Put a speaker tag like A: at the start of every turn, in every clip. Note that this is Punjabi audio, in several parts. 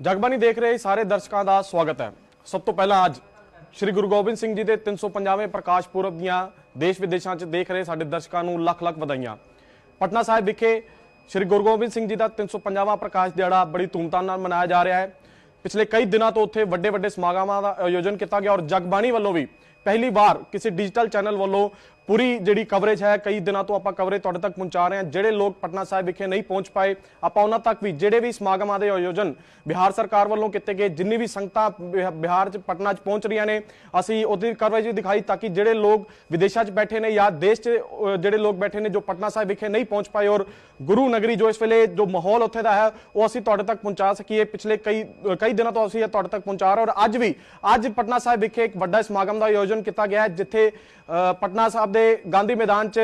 A: ਜਗਬਾਨੀ ਦੇਖ ਰਹੇ ਸਾਰੇ ਦਰਸ਼ਕਾਂ ਦਾ ਸਵਾਗਤ ਹੈ। ਸਭ ਤੋਂ ਪਹਿਲਾਂ ਅੱਜ ਸ੍ਰੀ ਗੁਰੂ ਗੋਬਿੰਦ ਸਿੰਘ ਜੀ ਦੇ 350ਵੇਂ ਪ੍ਰਕਾਸ਼ ਪੁਰਬ ਦੀਆਂ ਦੇਸ਼ ਵਿਦੇਸ਼ਾਂ 'ਚ ਦੇਖ ਰਹੇ ਸਾਡੇ ਦਰਸ਼ਕਾਂ ਨੂੰ ਲੱਖ ਲੱਖ ਵਧਾਈਆਂ। ਪਟਨਾ ਸਾਹਿਬ ਵਿਖੇ ਸ੍ਰੀ ਗੁਰੂ ਗੋਬਿੰਦ ਸਿੰਘ ਜੀ ਦਾ 350ਵਾਂ ਪ੍ਰਕਾਸ਼ ਦਿਹਾੜਾ ਬੜੀ ਧੂਮਧਾਮ ਨਾਲ ਮਨਾਇਆ ਜਾ ਰਿਹਾ ਹੈ। ਪਿਛਲੇ ਕਈ ਦਿਨਾਂ ਤੋਂ ਉੱਥੇ ਵੱਡੇ ਵੱਡੇ ਸਮਾਗਮਾਂ ਦਾ ਆਯੋਜਨ ਕੀਤਾ ਗਿਆ ਔਰ ਜਗਬਾਣੀ ਵੱਲੋਂ ਵੀ ਪਹਿਲੀ ਵਾਰ ਕਿਸੇ ਡਿਜੀਟਲ ਚੈਨਲ ਵੱਲੋਂ ਪੂਰੀ ਜਿਹੜੀ ਕਵਰੇਜ ਹੈ, ਕਈ ਦਿਨਾਂ ਤੋਂ ਆਪਾਂ ਕਵਰੇਜ ਤੁਹਾਡੇ ਤੱਕ ਪਹੁੰਚਾ ਰਹੇ ਹਾਂ। ਜਿਹੜੇ ਲੋਕ ਪਟਨਾ ਸਾਹਿਬ ਵਿਖੇ ਨਹੀਂ ਪਹੁੰਚ ਪਾਏ, ਆਪਾਂ ਉਹਨਾਂ ਤੱਕ ਵੀ ਜਿਹੜੇ ਵੀ ਸਮਾਗਮਾਂ ਦੇ ਆਯੋਜਨ ਬਿਹਾਰ ਸਰਕਾਰ ਵੱਲੋਂ ਕੀਤੇ ਗਏ, ਜਿੰਨੀ ਵੀ ਸੰਗਤਾਂ ਬਿਹਾ- ਬਿਹਾਰ ਚ, ਪਟਨਾ ਚ ਪਹੁੰਚ ਰਹੀਆਂ ਨੇ, ਅਸੀਂ ਉਹਦੀ ਕਵਰੇਜ ਵੀ ਦਿਖਾਈ ਤਾਂ ਕਿ ਜਿਹੜੇ ਲੋਕ ਵਿਦੇਸ਼ਾਂ ਚ ਬੈਠੇ ਨੇ ਜਾਂ ਦੇਸ਼ ਚ ਜਿਹੜੇ ਲੋਕ ਬੈਠੇ ਨੇ ਜੋ ਪਟਨਾ ਸਾਹਿਬ ਵਿਖੇ ਨਹੀਂ ਪਹੁੰਚ ਪਾਏ ਔਰ ਗੁਰੂ ਨਗਰੀ ਜੋ ਇਸ ਵੇਲੇ ਜੋ ਮਾਹੌਲ ਉੱਥੇ ਦਾ ਹੈ, ਉਹ ਅਸੀਂ ਤੁਹਾਡੇ ਤੱਕ ਪਹੁੰਚਾ ਸਕੀਏ। ਪਿਛਲੇ ਕਈ ਕਈ ਦਿਨਾਂ ਤੋਂ ਅਸੀਂ ਇਹ ਤੁਹਾਡੇ ਤੱਕ ਪਹੁੰਚਾ ਰਹੇ ਔਰ ਅੱਜ ਵੀ, ਅੱਜ ਪਟਨਾ ਸਾਹਿਬ ਵਿਖੇ ਇੱਕ ਵੱਡਾ ਸਮਾਗਮ ਦਾ ਆਯੋਜਨ ਕੀਤਾ ਗਿਆ ਹੈ, ਜਿੱਥੇ ਪਟਨਾ ਸਾਹਿਬ ਦੇ ਗਾਂਧੀ ਮੈਦਾਨ 'ਚ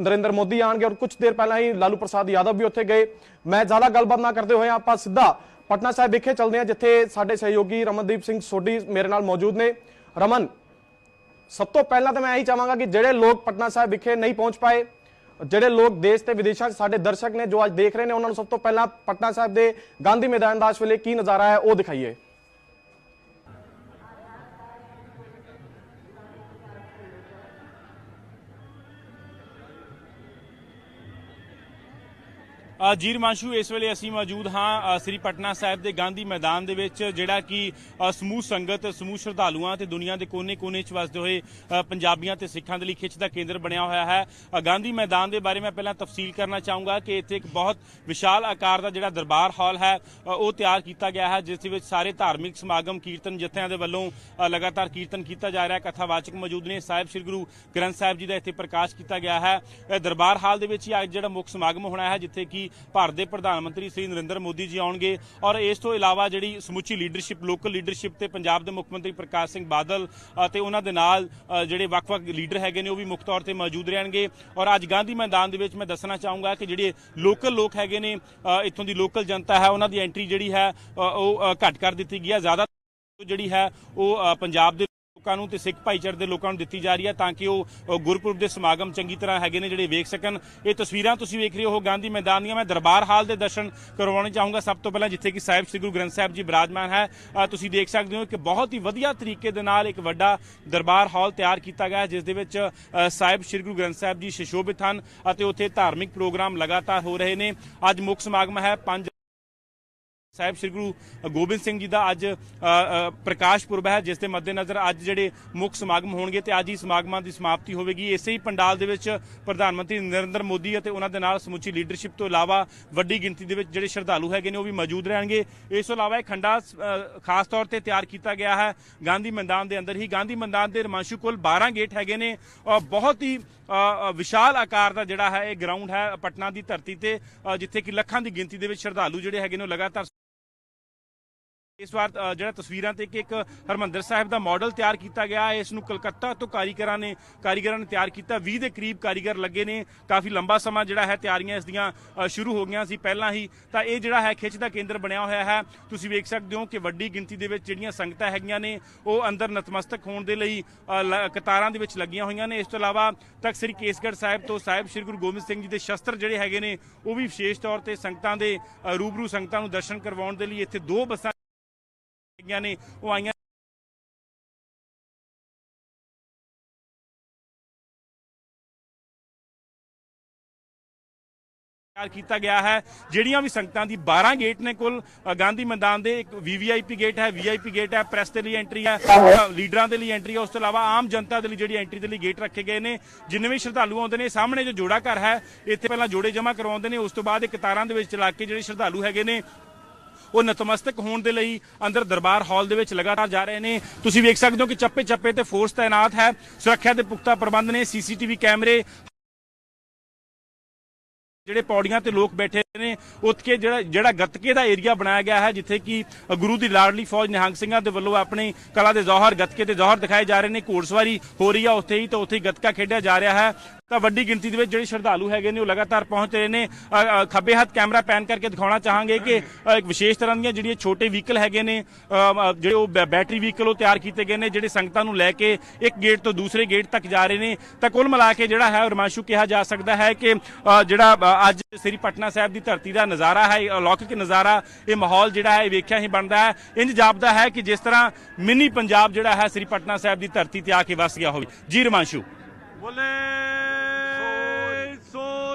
A: ਨਰਿੰਦਰ ਮੋਦੀ ਆਣਗੇ ਔਰ ਕੁਝ ਦੇਰ ਪਹਿਲਾਂ ਹੀ ਲਾਲੂ ਪ੍ਰਸਾਦ ਯਾਦਵ ਵੀ ਉੱਥੇ ਗਏ। ਮੈਂ ਜ਼ਿਆਦਾ ਗੱਲਬਾਤ ਨਾ ਕਰਦੇ ਹੋਏ ਆਪਾਂ ਸਿੱਧਾ ਪਟਨਾ ਸਾਹਿਬ ਵਿਖੇ ਚੱਲਦੇ ਹਾਂ, ਜਿੱਥੇ ਸਾਡੇ ਸਹਿਯੋਗੀ ਰਮਨਦੀਪ ਸਿੰਘ ਸੋਢੀ ਮੇਰੇ ਨਾਲ ਮੌਜੂਦ ਨੇ। ਰਮਨ, ਸਭ ਤੋਂ ਪਹਿਲਾਂ ਤਾਂ ਮੈਂ ਇਹੀ ਚਾਹਾਂਗਾ ਕਿ ਜਿਹੜੇ ਲੋਕ ਪਟਨਾ ਸਾਹਿਬ ਵਿਖੇ ਨਹੀਂ ਪਹੁੰਚ ਪਾਏ, ਜਿਹੜੇ ਲੋਕ ਦੇਸ਼ ਤੇ ਵਿਦੇਸ਼ਾਂ 'ਚ ਸਾਡੇ ਦਰਸ਼ਕ ਨੇ ਜੋ ਅੱਜ ਦੇਖ ਰਹੇ ਨੇ, ਉਹਨਾਂ ਨੂੰ ਸਭ ਤੋਂ ਪਹਿਲਾਂ ਪਟਨਾ ਸਾਹਿਬ ਦੇ ਗਾਂਧੀ ਮੈਦਾਨ ਦਾ ਇਸ ਵੇਲੇ ਕੀ ਨਜ਼ਾਰਾ ਹੈ ਉਹ ਦਿਖਾਈਏ।
B: ਅ, ਜੀਰ ਇਸ ਵੇਲੇ ਅਸੀਂ ਮੌਜੂਦ ਹਾਂ ਸ੍ਰੀ ਪਟਨਾ ਸਾਹਿਬ ਦੇ ਗਾਂਧੀ ਮੈਦਾਨ ਦੇ ਵਿੱਚ ਜਿਹੜਾ ਕਿ ਸਮੂਹ ਸੰਗਤ ਸਮੂਹ ਸ਼ਰਧਾਲੂਆਂ ਤੇ ਦੁਨੀਆ ਦੇ ਕੋਨੇ-ਕੋਨੇ 'ਚ ਵਸਦੇ ਹੋਏ ਪੰਜਾਬੀਆਂ ਤੇ ਸਿੱਖਾਂ ਦੇ ਲਈ ਖਿੱਚ ਦਾ ਕੇਂਦਰ ਬਣਿਆ ਹੋਇਆ ਹੈ। ਗਾਂਧੀ ਮੈਦਾਨ ਦੇ ਬਾਰੇ ਮੈਂ ਪਹਿਲਾਂ ਤਫਸੀਲ ਕਰਨਾ ਚਾਹੂੰਗਾ ਕਿ ਇੱਥੇ ਇੱਕ ਬਹੁਤ ਵਿਸ਼ਾਲ ਆਕਾਰ ਦਾ ਜਿਹੜਾ ਦਰਬਾਰ ਹਾਲ ਹੈ ਉਹ ਤਿਆਰ ਕੀਤਾ ਗਿਆ ਹੈ ਜਿਸ ਦੇ ਵਿੱਚ ਸਾਰੇ ਧਾਰਮਿਕ ਸਮਾਗਮ ਕੀਰਤਨ ਜਥਿਆਂ ਦੇ ਵੱਲੋਂ ਲਗਾਤਾਰ ਕੀਰਤਨ ਕੀਤਾ ਜਾ ਰਿਹਾ ਹੈ। ਕਥਾਵਾਚਕ ਮੌਜੂਦ ਨੇ ਸਾਹਿਬ ਸ੍ਰੀ ਗੁਰੂ ਗ੍ਰੰਥ ਸਾਹਿਬ ਜੀ ਦਾ ਇੱਥੇ ਪ੍ਰਕਾਸ਼ ਕੀਤਾ ਗਿਆ ਹੈ। ਦਰਬਾਰ ਹਾਲ ਦੇ ਵਿੱਚ ਹੀ ਅੱਜ ਜਿਹੜਾ ਮੁੱਖ ਸਮਾਗਮ ਹੋਣਾ ਹੈ ਜਿੱਥੇ ਕਿ ਭਾਰਤ ਦੇ ਪ੍ਰਧਾਨ ਮੰਤਰੀ ਸ੍ਰੀ ਨਰਿੰਦਰ ਮੋਦੀ ਜੀ ਆਉਣਗੇ ਔਰ ਇਸ ਤੋਂ ਇਲਾਵਾ ਜਿਹੜੀ ਸਮੁੱਚੀ ਲੀਡਰਸ਼ਿਪ ਲੋਕਲ ਲੀਡਰਸ਼ਿਪ ਤੇ ਪੰਜਾਬ ਦੇ ਮੁੱਖ ਮੰਤਰੀ ਪ੍ਰਕਾਸ਼ ਸਿੰਘ ਬਾਦਲ ਅਤੇ ਉਹਨਾਂ ਦੇ ਨਾਲ ਜਿਹੜੇ ਵੱਖ-ਵੱਖ ਲੀਡਰ ਹੈਗੇ ਨੇ ਉਹ ਵੀ ਮੁੱਖ ਤੌਰ ਤੇ ਮੌਜੂਦ ਰਹਿਣਗੇ। ਔਰ ਅੱਜ ਗਾਂਧੀ ਮੈਦਾਨ ਦੇ ਵਿੱਚ ਮੈਂ ਦੱਸਣਾ ਚਾਹੂੰਗਾ ਕਿ ਜਿਹੜੇ ਲੋਕਲ ਲੋਕ ਹੈਗੇ ਨੇ ਇੱਥੋਂ ਦੀ ਲੋਕਲ ਜਨਤਾ ਹੈ ਉਹਨਾਂ ਦੀ ਐਂਟਰੀ ਜਿਹੜੀ ਹੈ ਉਹ ਅ, ਘੱਟ ਕਰ ਦਿੱਤੀ ਗਈ ਹੈ। ਜ਼ਿਆਦਾ ਜਿਹੜੀ ਹੈ ਉਹ ਪੰਜਾਬ ਦੇ ਲੋਕਾਂ ਨੂੰ ਤੇ ਸਿੱਖ ਭਾਈਚਾਰੇ ਦੇ ਲੋਕਾਂ ਨੂੰ ਦਿੱਤੀ ਜਾ ਰਹੀ ਹੈ ਤਾਂ ਕਿ ਉਹ ਗੁਰਪੁਰਬ ਦੇ ਸਮਾਗਮ ਚੰਗੀ ਤਰ੍ਹਾਂ ਹੈਗੇ ਨੇ ਜਿਹੜੇ ਵੇਖ ਸਕਣ। ਇਹ ਤਸਵੀਰਾਂ ਤੁਸੀਂ ਵੇਖ ਰਹੇ ਹੋ ਗਾਂਧੀ ਮੈਦਾਨ ਦੀਆਂ। ਮੈਂ ਦਰਬਾਰ ਹਾਲ ਦੇ ਦਰਸ਼ਨ ਕਰਵਾਉਣੇ ਚਾਹੂੰਗਾ ਸਭ ਤੋਂ ਪਹਿਲਾਂ, ਜਿੱਥੇ ਕਿ ਸਾਹਿਬ ਸ੍ਰੀ ਗੁਰੂ ਗ੍ਰੰਥ ਸਾਹਿਬ ਜੀ ਬਿਰਾਜਮਾਨ ਹੈ। ਤੁਸੀਂ ਦੇਖ ਸਕਦੇ ਹੋ ਕਿ ਬਹੁਤ ਹੀ ਵਧੀਆ ਤਰੀਕੇ ਦੇ ਨਾਲ ਇੱਕ ਵੱਡਾ ਦਰਬਾਰ ਹਾਲ ਤਿਆਰ ਕੀਤਾ ਗਿਆ ਹੈ, ਜਿਸ ਦੇ ਵਿੱਚ ਸਾਹਿਬ ਸ੍ਰੀ ਗੁਰੂ ਗ੍ਰੰਥ ਸਾਹਿਬ ਜੀ ਸ਼ਿਸ਼ੋਭਿਤ ਹਨ ਅਤੇ ਉੱਥੇ ਧਾਰਮਿਕ ਪ੍ਰੋਗਰਾਮ ਲਗਾਤਾਰ ਹੋ ਰਹੇ ਨੇ। ਅੱਜ ਮੁੱਖ ਸਮਾਗਮ ਹੈ 5 ਸਾਹਿਬ, ਸ੍ਰੀ ਗੁਰੂ ਗੋਬਿੰਦ ਸਿੰਘ ਜੀ ਦਾ ਅੱਜ ਪ੍ਰਕਾਸ਼ ਪੁਰਬ ਹੈ, ਜਿਸ ਦੇ ਮੱਦੇਨਜ਼ਰ ਅੱਜ ਜਿਹੜੇ ਮੁੱਖ ਸਮਾਗਮ ਹੋਣਗੇ ਤੇ ਅੱਜ ਹੀ ਸਮਾਗਮਾਂ ਦੀ ਸਮਾਪਤੀ ਹੋਵੇਗੀ। ਇਸੇ ਹੀ ਪੰਡਾਲ ਦੇ ਵਿੱਚ ਪ੍ਰਧਾਨ ਮੰਤਰੀ ਨਰਿੰਦਰ ਮੋਦੀ ਅਤੇ ਉਹਨਾਂ ਦੇ ਨਾਲ ਸਮੁੱਚੀ ਲੀਡਰਸ਼ਿਪ ਤੋਂ ਇਲਾਵਾ ਵੱਡੀ ਗਿਣਤੀ ਦੇ ਵਿੱਚ ਜਿਹੜੇ ਸ਼ਰਧਾਲੂ ਹੈਗੇ ਨੇ, ਉਹ ਵੀ ਮੌਜੂਦ ਰਹਿਣਗੇ। ਇਸ ਤੋਂ ਇਲਾਵਾ ਇਹ ਖੰਡਾ ਖਾਸ ਤੌਰ ਤੇ ਤਿਆਰ ਕੀਤਾ ਗਿਆ ਹੈ ਗਾਂਧੀ ਮੈਦਾਨ ਦੇ ਅੰਦਰ ਹੀ। ਗਾਂਧੀ ਮੈਦਾਨ ਦੇ ਰਮਾਂਸ਼ੂ ਕੋਲ 12 ਗੇਟ ਹੈਗੇ ਨੇ। ਬਹੁਤ ਹੀ ਵਿਸ਼ਾਲ ਆਕਾਰ ਦਾ ਜਿਹੜਾ ਹੈ, ਇਹ ਗਰਾਊਂਡ ਹੈ ਪਟਨਾ ਦੀ ਧਰਤੀ ਤੇ ਜਿੱਥੇ ਕਿ ਲੱਖਾਂ ਦੀ ਗਿਣਤੀ ਦੇ ਵਿੱਚ ਸ਼ਰਧਾਲੂ ਜਿਹੜੇ ਹੈਗੇ ਨੇ, ਉਹ ਲਗਾਤਾਰ ਇਸ ਵਾਰ ਜਿਹੜਾ ਤਸਵੀਰਾਂ ਤੇ ਕਿ ਇੱਕ ਹਰਮੰਦਰ ਸਾਹਿਬ ਦਾ ਮਾਡਲ ਤਿਆਰ ਕੀਤਾ ਗਿਆ ਹੈ ਇਸ ਨੂੰ ਕਲਕੱਤਾ ਤੋਂ ਕਾਰੀਗਰਾਂ ਨੇ ਕਾਰੀਗਰਾਂ ਨੇ ਤਿਆਰ ਕੀਤਾ। 20 ਦੇ ਕਰੀਬ ਕਾਰੀਗਰ ਲੱਗੇ ਨੇ। ਕਾਫੀ ਲੰਬਾ ਸਮਾਂ ਜਿਹੜਾ ਹੈ, ਤਿਆਰੀਆਂ ਇਸ ਦੀਆਂ ਸ਼ੁਰੂ ਹੋ ਗਈਆਂ ਸੀ ਪਹਿਲਾਂ ਹੀ। ਤਾਂ ਇਹ ਜਿਹੜਾ ਹੈ, ਖਿੱਚ ਦਾ ਕੇਂਦਰ ਬਣਿਆ ਹੋਇਆ ਹੈ। ਤੁਸੀਂ ਵੇਖ ਸਕਦੇ ਹੋ ਕਿ ਵੱਡੀ ਗਿਣਤੀ ਦੇ ਵਿੱਚ ਜਿਹੜੀਆਂ ਸੰਗਤਾਂ ਹੈਗੀਆਂ ਨੇ, ਉਹ ਅੰਦਰ ਨਤਮਸਤਕ ਹੋਣ ਦੇ ਲਈ ਲ- ਕਤਾਰਾਂ ਦੇ ਵਿੱਚ ਲੱਗੀਆਂ ਹੋਈਆਂ ਨੇ। ਇਸ ਤੋਂ ਇਲਾਵਾ ਤਖਤ ਸ੍ਰੀ ਕੇਸਗੜ੍ਹ ਸਾਹਿਬ ਤੋਂ ਸਾਹਿਬ ਸ੍ਰੀ ਗੁਰੂ ਗੋਬਿੰਦ ਸਿੰਘ ਜੀ ਦੇ ਸ਼ਸਤਰ ਜਿਹੜੇ ਹੈਗੇ ਨੇ, ਉਹ ਵੀ ਵਿਸ਼ੇਸ਼ ਤੌਰ ਤੇ ਸੰਗਤਾਂ ਦੇ ਰੂਬਰੂ ਸੰਗਤਾਂ ਨੂੰ ਦਰਸ਼ਨ ਕਰਵਾਉਣ ਦੇ ਲਈ ਇੱਥੇ ਦੋ ਬੱਸਾਂ ਹੈਗੀਆਂ ਨੇ, ਉਹ ਆਈਆਂ ਤਿਆਰ ਕੀਤਾ ਗਿਆ ਹੈ। ਜਿਹੜੀਆਂ ਵੀ ਸੰਗਤਾਂ ਦੀ 12 ਗੇਟ ਨੇ ਕੁੱਲ ਗਾਂਧੀ ਮੈਦਾਨ ਦੇ ਇੱਕ ਵੀਵੀਆਈਪੀ ਗੇਟ ਹੈ, ਵੀਆਈਪੀ ਗੇਟ ਹੈ, ਪ੍ਰੈਸ ਦੇ ਲਈ ਐਂਟਰੀ ਹੈ ਲੀਡਰਾਂ ਦੇ ਲਈ ਐਂਟਰੀ ਹੈ, ਉਸ ਤੋਂ ਇਲਾਵਾ ਆਮ ਜਨਤਾ ਦੇ ਲਈ ਜਿਹੜੀ ਐਂਟਰੀ ਦੇ ਲਈ ਗੇਟ ਰੱਖੇ ਗਏ ਨੇ। ਜਿੰਨੇ ਵੀ ਸ਼ਰਧਾਲੂ ਆਉਂਦੇ ਨੇ, ਸਾਹਮਣੇ ਜੋ ਜੋੜਾ ਘਰ ਹੈ, ਇੱਥੇ ਪਹਿਲਾਂ ਜੋੜੇ ਜਮ੍ਹਾਂ ਕਰਵਾਉਂਦੇ ਨੇ, ਉਸ ਤੋਂ ਬਾਅਦ ਇਹ ਕਤਾਰਾਂ ਦੇ ਵਿੱਚ ਚਲਾ ਕੇ ਜਿਹੜੇ ਸ਼ਰਧਾਲੂ ਹੈਗੇ ਨੇ ਉਹ ਨਤਮਸਤਕ ਹੋਣ ਦੇ ਲਈ ਅੰਦਰ ਦਰਬਾਰ ਹਾਲ ਦੇ ਵਿੱਚ ਲਗਾਤਾਰ ਜਾ ਰਹੇ ਨੇ। ਤੁਸੀਂ ਵੇਖ ਸਕਦੇ ਹੋ ਕਿ ਚੱਪੇ ਚੱਪੇ ਤੇ ਫੋਰਸ ਤਾਇਨਾਤ ਹੈ। ਸੁਰੱਖਿਆ ਦੇ ਪੁਖਤਾ ਪ੍ਰਬੰਧ ਨੇ ਸੀਸੀਟੀਵੀ ਕੈਮਰੇ ਜਿਹੜੇ ਪੌੜੀਆਂ ਤੇ ਲੋਕ ਬੈਠੇ ਨੇ, ਉੱਥੇ ਜਿਹੜਾ ਜਿਹੜਾ ਗੱਤਕੇ ਦਾ ਏਰੀਆ ਬਣਾਇਆ ਗਿਆ ਹੈ, ਜਿੱਥੇ ਕਿ ਗੁਰੂ ਦੀ ਲਾਡਲੀ ਫੌਜ ਨਿਹੰਗ ਸਿੰਘਾਂ ਦੇ ਵੱਲੋਂ ਆਪਣੀ ਕਲਾ ਦੇ ਜ਼ੋਹਰ, ਗੱਤਕੇ ਦੇ ਜ਼ੋਹਰ ਦਿਖਾਏ ਜਾ ਰਹੇ ਨੇ। ਘੋੜਸਵਾਰੀ ਹੋ ਰਹੀ ਆ ਉੱਥੇ ਹੀ, ਤਾਂ ਉੱਥੇ ਹੀ ਗੱਤਕਾ ਖੇਡਿਆ ਜਾ ਰਿਹਾ ਹੈ। ਤਾਂ ਵੱਡੀ ਗਿਣਤੀ ਦੇ ਵਿੱਚ ਜਿਹੜੇ ਸ਼ਰਧਾਲੂ ਹੈਗੇ ਨੇ ਉਹ ਲਗਾਤਾਰ ਪਹੁੰਚ ਰਹੇ ਨੇ। ਖੱਬੇ ਹੱਥ ਕੈਮਰਾ ਪੈਨ ਕਰਕੇ ਦਿਖਾਉਣਾ ਚਾਹਾਂਗੇ ਕਿ ਇੱਕ ਵਿਸ਼ੇਸ਼ ਤਰ੍ਹਾਂ ਦੀਆਂ ਜਿਹੜੀਆਂ ਛੋਟੇ ਵਹੀਕਲ ਹੈਗੇ ਨੇ ਜਿਹੜੇ ਉਹ ਬੈਟਰੀ ਵਹੀਕਲ ਉਹ ਤਿਆਰ ਕੀਤੇ ਗਏ ਨੇ, ਜਿਹੜੇ ਸੰਗਤਾਂ ਨੂੰ ਲੈ ਕੇ ਇੱਕ ਗੇਟ ਤੋਂ ਦੂਸਰੇ ਗੇਟ ਤੱਕ ਜਾ ਰਹੇ ਨੇ। ਤਾਂ ਕੁੱਲ ਮਿਲਾ ਕੇ ਜਿਹੜਾ ਹੈ ਰਮਾਸ਼ੂ ਕਿਹਾ ਜਾ ਸਕਦਾ ਹੈ ਕਿ ਜਿਹੜਾ ਅੱਜ ਸ੍ਰੀ ਪਟਨਾ ਸਾਹਿਬ ਦੀ ਧਰਤੀ ਦਾ ਨਜ਼ਾਰਾ ਹੈ ਅਲੌਕਿਕ ਨਜ਼ਾਰਾ, ਇਹ ਮਾਹੌਲ ਜਿਹੜਾ ਹੈ ਇਹ ਵੇਖਿਆ ਹੀ ਬਣਦਾ ਹੈ। ਇੰਜ ਜਾਪਦਾ ਹੈ ਕਿ ਜਿਸ ਤਰ੍ਹਾਂ ਮਿੰਨੀ ਪੰਜਾਬ ਜਿਹੜਾ ਹੈ ਸ੍ਰੀ ਪਟਨਾ ਸਾਹਿਬ ਦੀ ਧਰਤੀ ਤੇ ਆ ਕੇ ਵਸ ਗਿਆ ਹੋਵੇ। ਜੀ ਰਮਾਸ਼ੂ।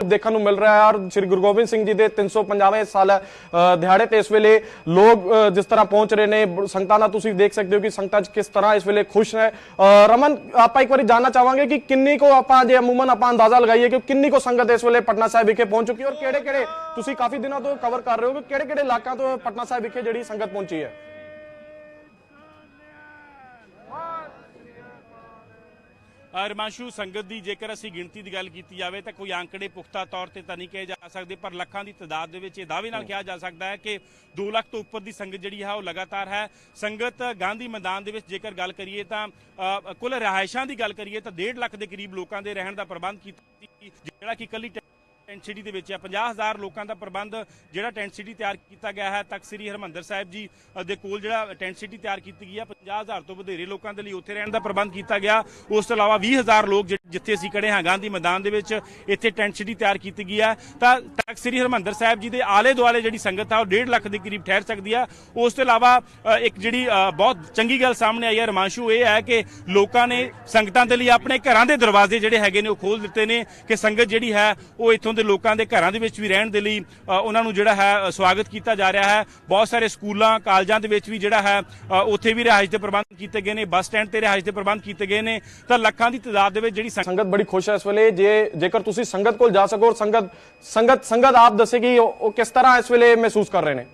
A: ਦੇਖਣ ਨੂੰ ਮਿਲ ਰਿਹਾ ਹੈ ਔਰ ਸ੍ਰੀ ਗੁਰੂ ਗੋਬਿੰਦ ਸਿੰਘ ਜੀ ਦੇ 350ਵੇਂ ਸਾਲ ਅ, ਦਿਹਾੜੇ ਤੇ ਇਸ ਵੇਲੇ ਲੋਕ ਅ, ਜਿਸ ਤਰ੍ਹਾਂ ਪਹੁੰਚ ਰਹੇ ਨੇ ਬ- ਸੰਗਤਾਂ ਦਾ ਤੁਸੀਂ ਦੇਖ ਸਕਦੇ ਹੋ ਕਿ ਸੰਗਤਾਂ 'ਚ ਕਿਸ ਤਰ੍ਹਾਂ ਇਸ ਵੇਲੇ ਖੁਸ਼ ਹੈ ਅ, ਰਮਨ ਆਪਾਂ ਇੱਕ ਵਾਰੀ ਜਾਨਣਾ ਚਾਹਾਂਗੇ ਕਿ ਕਿੰਨੀ ਕੋ ਆਪਾਂ ਜੇ ਅਮੂਮਨ ਆਪਾਂ ਅੰਦਾਜ਼ਾ ਲਗਾਈਏ ਕਿ ਕਿੰਨੀ ਕੋ ਸੰਗਤ ਇਸ ਵੇਲੇ ਪਟਨਾ ਸਾਹਿਬ ਵਿਖੇ ਪਹੁੰਚ ਚੁੱਕੀ ਹੈ ਔਰ ਕਿਹੜੇ ਕਿਹੜੇ ਤੁਸੀਂ ਕਾਫੀ ਦਿਨਾਂ ਤੋਂ ਕਵਰ ਕਰ ਰਹੇ ਹੋ ਕਿ ਕਿਹੜੇ ਕਿਹੜੇ ਇਲਾਕਿਆਂ ਤੋਂ ਪਟਨਾ ਸਾਹਿਬ ਵਿਖੇ ਜਿਹੜੀ ਸੰਗਤ ਪਹੁੰਚੀ ਹੈ
B: ਰਮਾਂਸ਼ੂ, ਸੰਗਤ ਦੀ ਜੇਕਰ ਅਸੀਂ ਗਿਣਤੀ ਦੀ ਗੱਲ ਕੀਤੀ ਜਾਵੇ ਤਾਂ ਕੋਈ ਆંકੜੇ ਪੁਖਤਾ ਤੌਰ ਤੇ ਤਾਂ ਨਹੀਂ ਕਹੇ ਜਾ ਸਕਦੇ, ਪਰ ਲੱਖਾਂ ਦੀ ਤਦਾਦ ਦੇ ਵਿੱਚ ਇਹ ਦਾਅਵੇ ਨਾਲ ਕਿਹਾ ਜਾ ਸਕਦਾ ਹੈ ਕਿ 2 ਲੱਖ ਤੋਂ ਉੱਪਰ ਦੀ ਸੰਗਤ ਜਿਹੜੀ ਹੈ ਉਹ ਲਗਾਤਾਰ ਹੈ। ਸੰਗਤ ਗਾਂਧੀ ਮੈਦਾਨ ਦੇ ਵਿੱਚ ਜੇਕਰ ਗੱਲ ਕਰੀਏ ਤਾਂ ਕੁੱਲ ਰਿਹਾਇਸ਼ਾਂ ਦੀ ਗੱਲ ਕਰੀਏ ਤਾਂ 1.5 ਲੱਖ ਦੇ ਕਰੀਬ ਲੋਕਾਂ ਦੇ ਰਹਿਣ ਦਾ ਪ੍ਰਬੰਧ ਕੀਤਾ ਜਿਹੜਾ ਕਿ ਕੱਲੀ ਟੈਂਟ ਸਿਟੀ ਦੇ ਵਿੱਚ ਹੈ। 50000 ਲੋਕਾਂ ਦਾ ਪ੍ਰਬੰਧ ਜਿਹੜਾ ਟੈਂਟ ਸਿਟੀ ਤਿਆਰ ਕੀਤਾ ਗਿਆ ਹੈ। ਤਖਤ ਸ੍ਰੀ ਹਰਮੰਦਰ ਸਾਹਿਬ ਜੀ ਦੇ ਕੋਲ ਜਿਹੜਾ ਟੈਂਟ ਸਿਟੀ ਤਿਆਰ ਕੀਤੀ ਗਈ ਹੈ। 50000 ਤੋਂ ਵਧੇਰੇ ਲੋਕਾਂ ਦੇ ਲਈ ਉੱਥੇ ਰਹਿਣ ਦਾ ਪ੍ਰਬੰਧ ਕੀਤਾ ਗਿਆ। ਉਸ ਤੋਂ ਇਲਾਵਾ 20000 ਲੋਕ ਜਿ- ਜਿੱਥੇ ਅਸੀਂ ਖੜੇ ਹਾਂ ਗਾਂਧੀ ਮੈਦਾਨ ਦੇ ਵਿੱਚ, ਇੱਥੇ ਟੈਂਟ ਸਿਟੀ ਤਿਆਰ ਕੀਤੀ ਗਈ ਹੈ ਤਾਂ ਤਖਤ ਸ੍ਰੀ ਹਰਮੰਦਰ ਸਾਹਿਬ ਜੀ ਦੇ ਆਲੇ ਦੁਆਲੇ ਜਿਹੜੀ ਸੰਗਤ ਆ, ਉਹ 1.5 ਲੱਖ ਦੇ ਕਰੀਬ ਠਹਿਰ ਸਕਦੀ ਆ। ਉਸ ਤੋਂ ਇਲਾਵਾ ਇੱਕ ਜਿਹੜੀ ਬਹੁਤ ਚੰਗੀ ਗੱਲ ਸਾਹਮਣੇ ਆਈ ਹੈ ਰਮਾਂਸ਼ੂ, ਇਹ ਹੈ ਕਿ ਲੋਕਾਂ ਨੇ ਸੰਗਤਾਂ ਦੇ ਲਈ ਆਪਣੇ ਘਰਾਂ ਦੇ ਦਰਵਾਜ਼ੇ ਜਿਹੜੇ ਹੈਗੇ ਨੇ, ਉਹ ਖੋਲ ਦਿੱਤੇ ਨੇ ਕਿ ਸੰਗਤ ਜਿਹੜੀ ਹੈ, ਉਹ ਇੱਥੋਂ ਦੇ ਲੋਕਾਂ ਦੇ ਘਰਾਂ ਦੇ ਵਿੱਚ ਵੀ ਰਹਿਣ ਦੇ ਲਈ ਉਹਨਾਂ ਨੂੰ ਜਿਹੜਾ ਹੈ ਸਵਾਗਤ ਕੀਤਾ ਜਾ ਰਿਹਾ ਹੈ। ਬਹੁਤ ਸਾਰੇ ਸਕੂਲਾਂ, ਕਾਲਜਾਂ ਦੇ ਵਿੱਚ ਵੀ ਜਿਹੜਾ ਹੈ ਉੱਥੇ ਵੀ ਰਿਹਾਇਸ਼ ਦੇ ਪ੍ਰਬੰਧ ਕੀਤੇ ਗਏ ਨੇ, ਬੱਸ ਸਟੈਂਡ ਤੇ ਰਿਹਾਇਸ਼ ਦੇ ਪ੍ਰਬੰਧ ਕੀਤੇ ਗਏ ਨੇ। ਤਾਂ ਲੱਖਾਂ ਦੀ ਤਾਦਾਦ ਦੇ ਵਿੱਚ ਜਿਹੜੀ ਸੰਗਤ
A: ਬੜੀ ਖੁਸ਼ ਹੈ ਇਸ ਵੇਲੇ। ਜੇ ਜੇਕਰ ਤੁਸੀਂ ਸੰਗਤ ਕੋਲ ਜਾ ਸਕੋ ਔਰ ਸੰਗਤ ਸੰਗਤ ਸੰਗਤ ਆਪ ਦੱਸੇਗੀ ਉਹ ਕਿਸ ਤਰ੍ਹਾਂ ਇਸ ਵੇਲੇ ਮਹਿਸੂਸ ਕਰ ਰਹੇ ਨੇ।